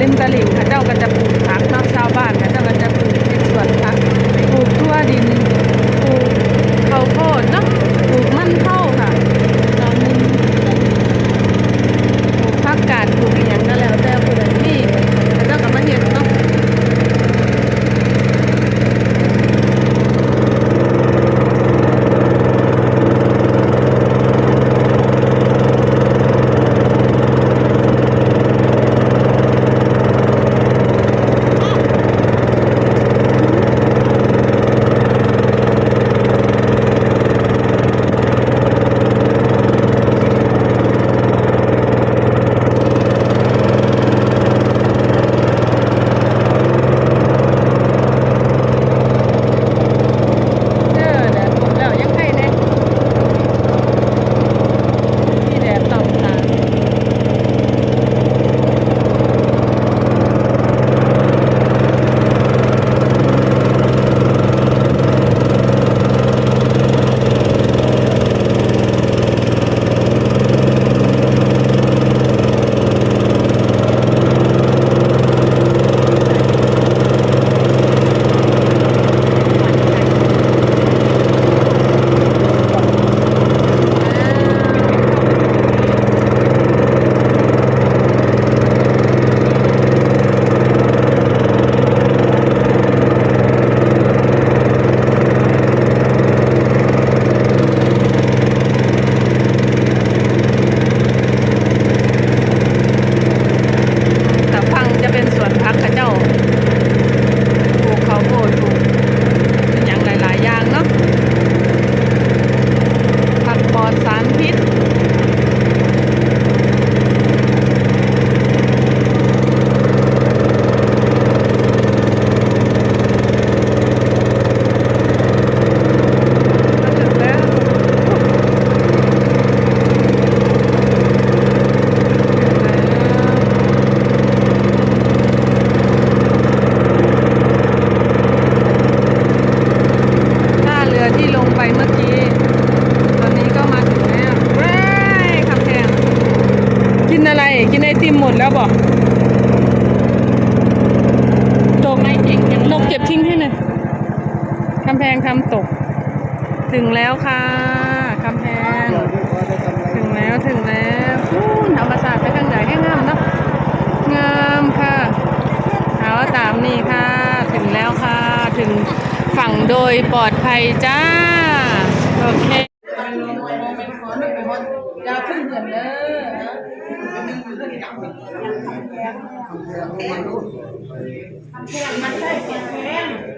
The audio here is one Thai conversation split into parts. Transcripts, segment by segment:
ริมตลิ่งค่ะเจ้าก็จะปลู ถึงแล้วค่ะกำแพง ถึงแล้วถึงแล้วธรรมศาสตร์ไปทางไหนให้งามนะงามค่ะเอาตามนี่ค่ะ ถึงแล้วค่ะ ถึงฝั่งโดยปลอดภัยจ้า โอเคยาวขึ้นเหมือนเด้อ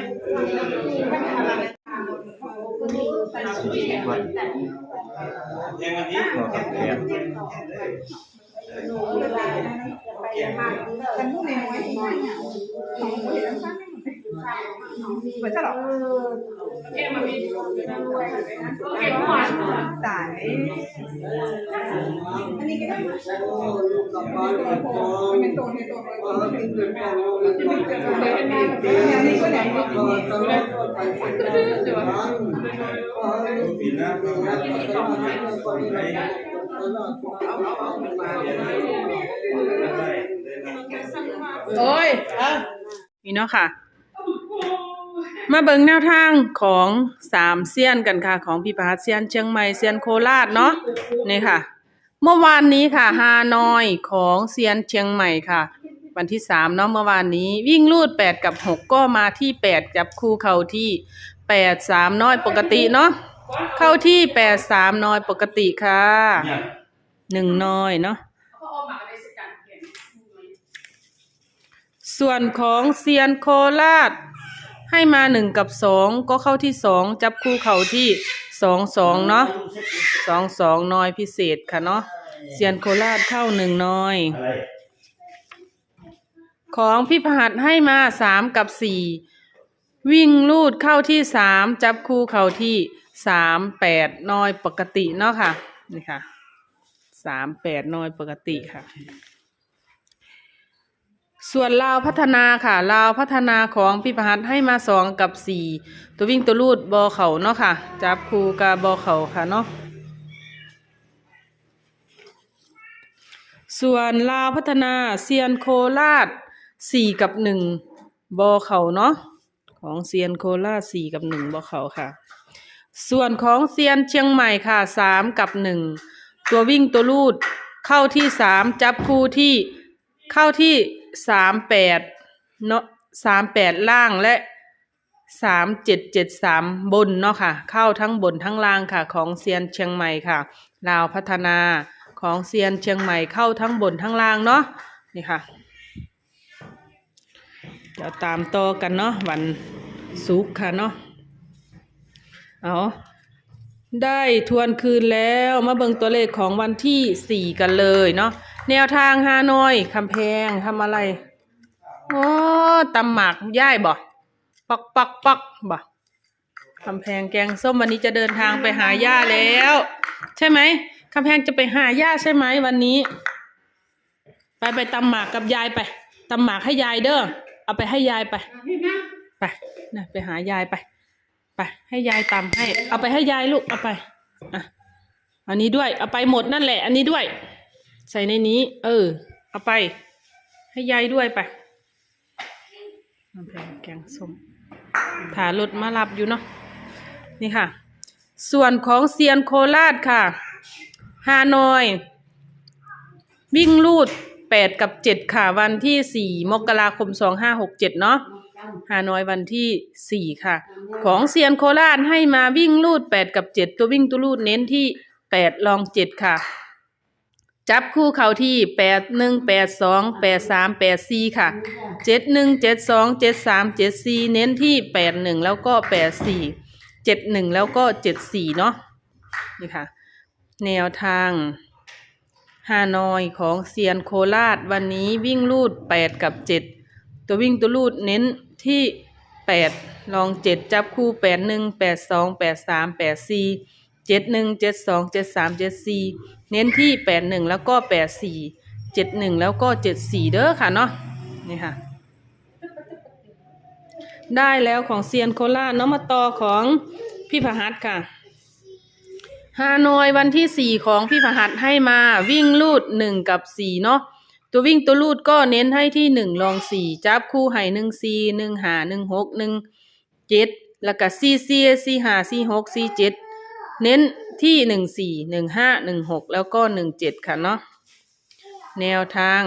วัดแงวันนี้ ก็แข็ หมือนจะหรอเอ็มมีเอ็มหวานสายอันนี้ก็ได้เป็นตัวในตัวอันนี้ก็ไหนโอ้ยอะนี่เนาะค่ะ มาเบิงแนวทางของสามเซียนกันค่ะ ของพี่พาเซียนเชียงใหม่เซียนโคราชเนาะนี่ค่ะ เมื่อวานนี้ค่ะฮานอยของเซียนเชียงใหม่ค่ะ วันที่สามเนาะเมื่อวานนี้ วิ่งลูดแปดกับหกก็มาที่แปดจับคู่เข้าที่แปดสามน้อยปกติเนาะเข้าที่แปดสามน้อยปกติค่ะหนึ่งน้อยเนาะส่วนของเซียนโคราช ให้มาหนึ่งกับสองก็เข้าที่สองจับคู่เข้าที่สองสองเนาะสองสองน้อยพิเศษค่ะเนาะเซียนโคราชเข้าหนึ่งน้อย ของพี่พหัสให้มาสามกับสี่วิ่งลูดเข้าที่สามจับคู่เข้าที่สามแปดน้อยปกติเนาะค่ะนี่ค่ะสามแปดน้อยปกติค่ะ ส่วนลาวพัฒนาค่ะลาวพัฒนาของพี่พหัสให้มาสองกับสี่ตัววิ่งตัวลูดบอเขาเนาะค่ะ จับคู่กับบอเขาค่ะเนาะส่วนลาวพัฒนาเซียนโคราชสี่กับหนึ่งบอเขาเนาะของเซียนโคราชสี่กับหนึ่งบอเขาค่ะ ส่วนของเซียนเชียงใหม่ค่ะสามกับหนึ่งตัววิ่งตัวลูดเข้าที่สามจับคู่ที่เข้าที่ สามแปดเนาะสามแปดล่างและสามเจ็ดเจ็ดสามบนเนาะค่ะ เข้าทั้งบนทั้งล่างค่ะ ของเซียนเชียงใหม่ค่ะลาวพัฒนาของเซียนเชียงใหม่เข้าทั้งบนทั้งล่างเนาะนี่ค่ะเดี๋ยวตามต่อกันเนาะวันศุกร์ค่ะเนาะเอาได้ทวนคืนแล้วมาเบิ่งตัวเลขของวันที่สี่กันเลยเนาะ แนวทางฮานอยคำแพงทำอะไรโอ้ตำหมากย่ายบ่ปักปักปักบ่คำแพงแกงส้มวันนี้จะเดินทางไปหาย่าแล้ว ใช่ไหมคำแพงจะไปหาย่าใช่ไหมวันนี้ ไปไปตำหมากกับยายไปตำหมากให้ยายเด้อเอาไปให้ยายไป ไปนะไปหายายไป ไปให้ยายตำให้ เอาไปให้ยายลูกเอาไปอะอันนี้ด้วย เอาไปหมดนั่นแหละ อันนี้ด้วย ใส่ในนี้ เออ เอาไป ให้ยายด้วยไปน้ำแพงแกงส้มถารถมารับอยู่เนาะนี่ค่ะ ส่วนของเซียนโคราชค่ะฮานอย วิ่งลูดแปดกับเจ็ดค่ะ วันที่สี่มกราคมสองห้าหกเจ็ดเนาะฮานอยวันที่สี่ค่ะ ของเซียนโคราชให้มาวิ่งลูดแปดกับเจ็ดตัววิ่งตัวลูดเน้นที่แปดลองเจ็ดค่ะ จับคู่เขาที่แปดหนึ่งแปดสองแปดสามแปดสี่ค่ะเจ็ดหนึ่งเจ็ดสองเจ็ดสามเจ็ดสี่เน้นที่แปดหนึ่งแล้วก็แปดสี่เจ็ดหนึ่งแล้วก็เจ็ดสี่เนาะนี่ค่ะ แนวทางฮานอยของเซียนโคราชวันนี้วิ่งลูดแปดกับเจ็ดตัววิ่งตัวลูดเน้นที่แปดลองเจ็ดจับคู่แปดหนึ่งแปดสองแปดสามแปดสี่เจ็ดหนึ่งเจ็ดสองเจ็ดสามเจ็ดสี่ เน้นที่แปดหนึ่งแล้วก็แปดสี่เจ็ดหนึ่งแล้วก็เจ็ดสี่เด้อค่ะเนาะนี่ค่ะ ได้แล้วของเซียนโคราชเนาะมาต่อของพี่พหัสค่ะฮานอยวันที่สี่ของพี่พหัสให้มาวิ่งลูดหนึ่งกับสี่เนาะตัววิ่งตัวลูดก็เน้นให้ที่หนึ่งลองสี่จับคู่ให้หนึ่งสี่หนึ่งหาหนึ่งหกหนึ่งเจ็ดแล้วก็สี่สี่สี่หาสี่หกสี่เจ็ดเน้น ที่หนึ่งสี่หนึ่งห้าหนึ่งหกแล้วก็หนึ่งเจ็ดค่ะเนาะแนวทาง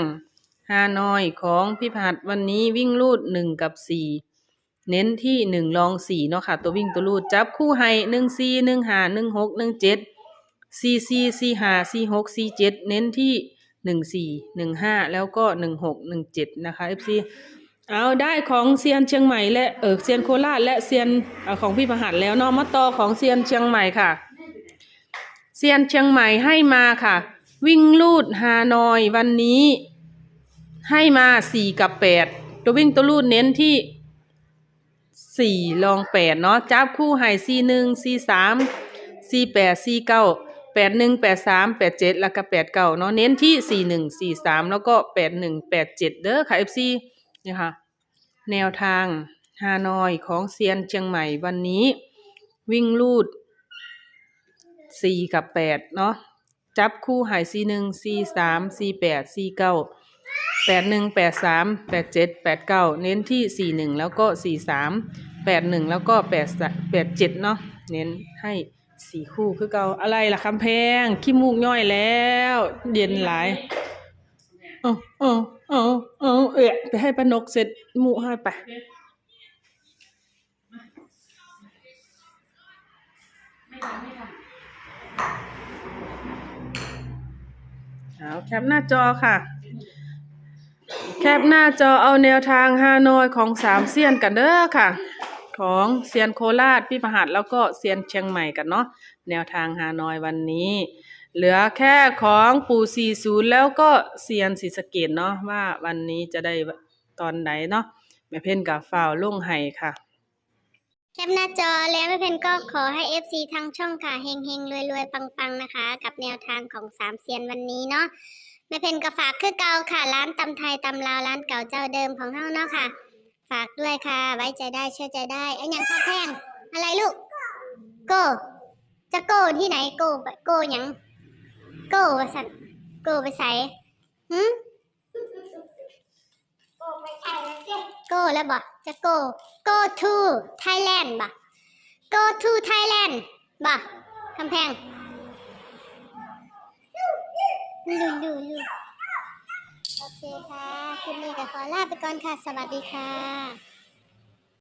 ฮานอยของพี่พหัสวันนี้วิ่งลูดหนึ่งกับสี่เน้นที่หนึ่งลองสี่เนาะค่ะ ตัววิ่งตัวลูดจับคู่ให้หนึ่งสี่หนึ่งหาหนึ่งหกหนึ่งเจ็ดสี่สี่สี่ห้าสี่หกสี่เจ็ดเน้นที่หนึ่งสี่หนึ่งห้าแล้วก็หนึ่งหกหนึ่งเจ็ดนะคะ FC เอาได้ของเซียนเชียงใหม่และเออเซียนโคราชและเซียนอของพี่ประหัดแล้วเนาะมาต่อของเซียนเชียงใหม่ค่ะ ซียนเชียงใหม่ให้มาค่ะ วิ่งลูดฮานอยวันนี้ ให้มาสี่กับแปดตัววิ่งตัวลูดเน้นที่สี่ลองแปดเนาะจับคู่ให้สี่หนึ่งสี่สามสี่แปดสี่เก้าแปดหนึ่งแปดสามแปดเจ็ดแล้วก็แปดเก้าเนาะเน้นที่สี่หนึ่งสี่สามแล้วก็แปดหนึ่งแปดเจ็ดเด้อค่ะเอฟซีนี่ค่ะ แนวทางฮานอยของเซียนเชียงใหม่วันนี้ วิ่งลูด สี่กับแปดเนาะจับคู่หายสี่หนึ่งสี่สามสี่แปดสี่เก้าแปดหนึ่งแปดสามแปดเจ็ดแปดเก้าเน้นที่สี่หนึ่งแล้วก็สี่สามแปดหนึ่งแล้วก็แปดแปดเจ็ดเนาะเน้นให้สี่คู่คือเก่าอะไรล่ะคำแพงขี้มูกย่อยแล้ว เย็นหลายเอาเอาเอาเอาเออะไปให้ป้านกเสร็จมูให้ไป เอาแคปหน้าจอค่ะ แคปหน้าจอเอาแนวทางฮานอยของสามเซียนกันเด้อค่ะ ของเซียนโคราชพี่ประหัดแล้วก็เซียนเชียงใหม่กันเนาะแนวทางฮานอยวันนี้ เหลือแค่ของปู่สี่ศูนย์แล้วก็เซียนศรีสะเกดเนาะว่าวันนี้จะได้ตอนไหนเนาะแม่เพ่นกับฝ่าวลุ่งไห้ค่ะ แคปหน้าจอแล้วไม่เพนก็ขอให้ FC ทางช่องค่ะเฮงเฮงรวยรวยๆปังๆนะคะ กับแนวทางของสามเซียนวันนี้เนาะแม่เพนก็ฝากคือเก่าค่ะ ร้านตำไทยตำลาวร้านเก่าเจ้าเดิมของเฮาเนาะค่ะ ฝากด้วยค่ะ ไว้ใจได้เชื่อใจได้ไอ้ยังข้าวแพงอะไรลูกโกจะโกที่ไหนโกโกหยังโกไปสัตโกไปใส่หืม ไปใส่แล้วเจ๊โก้แล้วบ่จะโก้ go to Thailand บ่ go to Thailand บ่คำแพงลูลูลูโอเคค่ะคลิปนี้ก็ขอลาไปก่อนค่ะ สวัสดีค่ะ